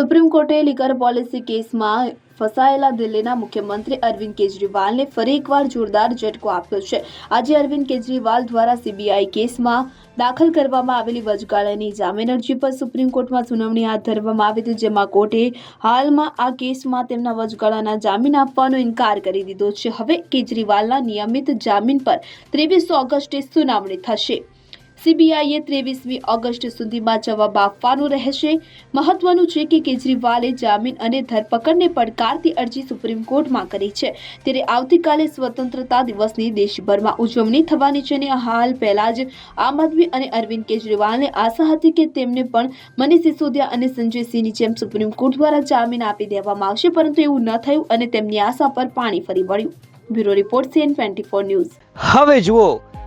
Supreme કોર્ટે liquor policy કેસમાં ફસાયેલા દિલ્હીના મુખ્યમંત્રી અરવિંદ કેજરીવાલને ફરી એકવાર જોરદાર ઝટકો આપ્યો છે. આજે અરવિંદ કેજરીવાલ દ્વારા સીબીઆઈ કેસમાં દાખલ કરવામાં આવેલી વચગાળાની જામીન અરજી પર સુપ્રીમ કોર્ટમાં સુનાવણી હાથ ધરવામાં આવી હતી, જેમાં કોર્ટે હાલમાં આ કેસમાં તેમના વચગાળાના જામીન આપવાનો ઇનકાર કરી દીધો છે. હવે કેજરીવાલના નિયમિત જામીન પર ત્રેવીસ ઓગસ્ટે સુનાવણી થશે. સીબીઆઈએ ત્રેવીસમી ઓગસ્ટ સુધીમાં જવાબ આપવાનું રહેશે. મહત્વનું છે કે કેજરીવાલે જામીન અને ધરપકડને પડકારતી અરજી સુપ્રીમ કોર્ટમાં કરી છે. ત્યારે આવતીકાલે સ્વતંત્રતા દિવસની દેશભરમાં ઉજવણી થવાની છે અને હાલ પહેલા જ આમ આદમી અને અરવિંદ કેજરીવાલને આશા હતી કે તેમને પણ મનીષ સિસોદિયા અને સંજય સિંહની જેમ સુપ્રીમ કોર્ટ દ્વારા જામીન આપી દેવામાં આવશે, પરંતુ એવું ન થયું અને તેમની આશા પર પાણી ફરી વળ્યું. Bureau report, CN twenty four news. હવે જુઓ